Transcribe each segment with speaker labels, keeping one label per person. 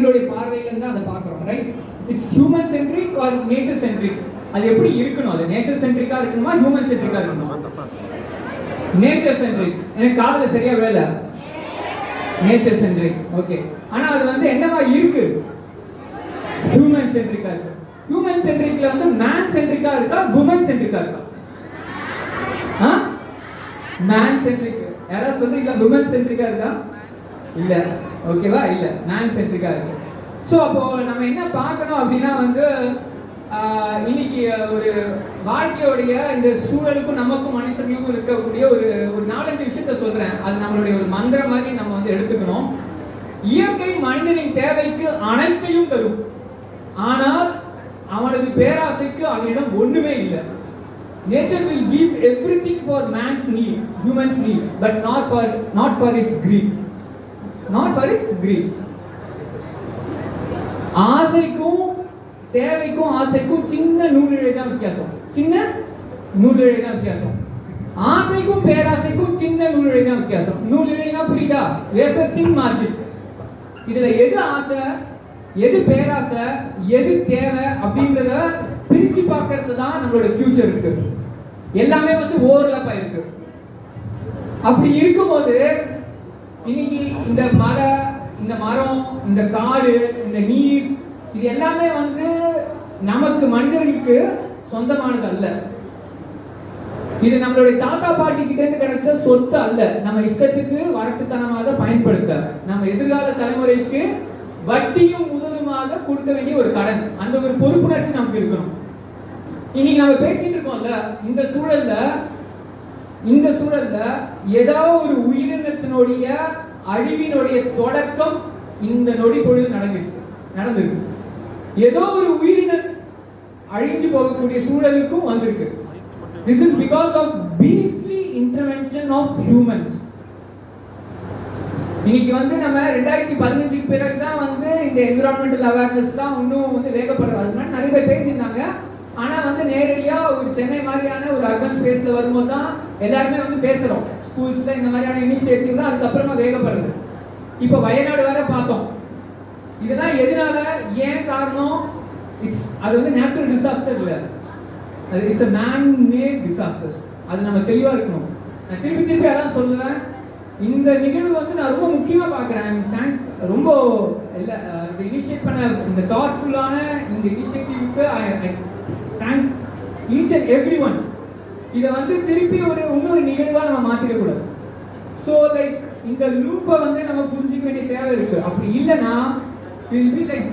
Speaker 1: மனிதர்களுடைய பார்வையில இருந்து அதை பார்க்குறோம் right it's human centric or nature centric அது எப்படி இருக்கணும்? அது நேச்சர் சென்ட்ரிக்கா இருக்கணுமா ஹியூமன் சென்ட்ரிக்கா இருக்கணுமா? நேச்சர் சென்ட்ரிக் எனக்கு காதல சரியா வேலை? நேச்சர் சென்ட்ரிக் ஓகே ஆனா அது வந்து என்னவா இருக்கு? ஹியூமன் சென்ட்ரிக்கா இருக்கு. ஹியூமன் சென்ட்ரிக்ல வந்து மேன் சென்ட்ரிக்கா இருக்கா உமன் சென்ட்ரிக்கா இருக்கா? மேன் சென்ட்ரிக் யாராவது சொல்றீங்களா உமன் சென்ட்ரிக்கா இருக்கா? இல்லை. ஓகேவா இல்லை. மேன் சென்ட்ரிக்காக இருக்கு ஸோ அப்போ நம்ம என்ன பார்க்கணும் அப்படின்னா வந்து இன்னைக்கு ஒரு வாழ்க்கையோடைய இந்த சூழலுக்கும் நமக்கும் மனுஷனுக்கும் இருக்கக்கூடிய ஒரு ஒரு நாலஞ்சு விஷயத்த சொல்றேன். அது நம்மளுடைய ஒரு மந்திரம் மாதிரி நம்ம வந்து எடுத்துக்கணும். இயற்கை மனிதனின் தேவைக்கு அனைத்தையும் தரும். ஆனால் அவனது பேராசைக்கு அவனிடம் ஒண்ணுமே இல்லை. Nature will give every thing for man's need humans need but not for not for it's greed. Not for it's greed ஆசைக்கும் தேவைக்கும் ஆசைக்கும் சின்ன நூலிழை தான் வித்தியாசம். சின்ன நூலிழை தான் வித்தியாசம். ஆசைக்கும் பேராசைக்கும் சின்ன நூலிழை தான் வித்தியாசம். நூலிழைனா புரியுதா? வேஃபர் தின் மார்ஜின் இதுல எது ஆசை எது பேராசை எது தேவை அப்படின்றத பிரிச்சு பார்க்கறதுல தான் நம்மளோட ஃபியூச்சர் இருக்கு. எல்லாமே வந்து ஓவர்லப்பா இருக்கு அப்படி இருக்கும்போது இன்னைக்கு இந்த மர இந்த மரம் இந்த காடு இந்த நீர் இது எல்லாமே வந்து நமக்கு மனிதர்களுக்கு சொந்தமானது அல்ல இது நம்மளுடைய தாத்தா பாட்டி கிட்ட இருந்து கிடைச்ச சொத்து அல்ல. நம்ம இஷ்டத்துக்கு வரட்டுத்தனமாக பயன்படுத்த. நம்ம எதிர்கால தலைமுறைக்கு வட்டியும் முதலுமாக கொடுக்க வேண்டிய ஒரு கடன். அந்த ஒரு பொறுப்புணர்ச்சி நமக்கு இருக்கணும். இன்னைக்கு நம்ம பேசிட்டு இருக்கோம்ல இந்த சூழல்ல இந்த சூழல்ல ஏதாவது ஒரு உயிரினத்தினுடைய அழிவினுடைய தொடக்கம் இந்த நொடி பொழுது நடந்திருக்கு நடந்திருக்கு. ஏதோ ஒரு உயிரின அழிஞ்சு போகக்கூடிய சூழலுக்கும் வந்திருக்கு. This is because of beastly intervention of humans இன்னைக்கு வந்து நம்ம ரெண்டாயிரத்தி பதினஞ்சுக்கு பிறகு தான் வந்து இந்த என்விரான்மெண்டல் அவேர்னஸ்லாம் இன்னும் வந்து வேகப்படுறது அதுக்கு முன்னாடி நிறைய பேர் பேசியிருந்தாங்க. ஆனால் வந்து நேரடியாக ஒரு சென்னை மாதிரியான ஒரு அர்பன் ஸ்பேஸில் வரும்போது தான் எல்லாருமே வந்து பேசுகிறோம் ஸ்கூல்ஸில் இந்த மாதிரியான இனிஷியேட்டிவ் தான் அதுக்கப்புறமா வேகப்படுது. இப்போ வயநாடு வேற பார்த்தோம். இதெல்லாம் எதனால? ஏன் காரணம்? இட்ஸ் அது வந்து நேச்சுரல் டிசாஸ்டர் இல்லை. அது it's a man made disasters அது நம்ம தெளிவாக இருக்கணும். நான் திருப்பி திருப்பி அதான் சொல்லுவேன் இந்த நிகழ்வு வந்து நான் ரொம்ப முக்கியமாக பார்க்குறேன். தேங்க் ரொம்ப இல்லை இந்த இனிஷியேட் பண்ண இந்த தாட்ஃபுல்லான இந்த இனிஷியேட்டிவ்க்கு I I thank each and every one இதை வந்து திருப்பி ஒரு இன்னொரு நிகழ்வாக நம்ம மாற்றிடக்கூடாது ஸோ லைக் இந்த லூப்பை வந்து நம்ம புரிஞ்சிக்க வேண்டிய தேவை இருக்கு. அப்படி இல்லைன்னா வில் பி லைக்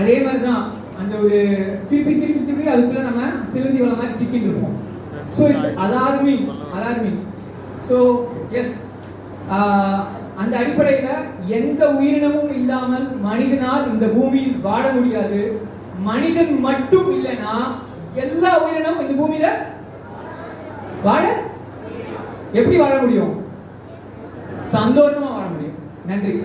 Speaker 1: அதே மாதிரி தான் அந்த ஒரு திருப்பி திருப்பி திருப்பி அதுக்குள்ள நம்ம சிலந்தி வள மாதிரி சிக்கிட்டு இருப்போம். So it's alarming alarming so yes அந்த அடிப்படையில் எந்த உயிரினமும் இல்லாமல் மனிதனால் இந்த பூமியில் வாழ முடியாது. மனிதன் மட்டும் இல்லைன்னா எல்லா உயிரினம் இந்த பூமியில வாழ எப்படி வாழ முடியும்? சந்தோஷமா வாழ முடியும். நன்றி.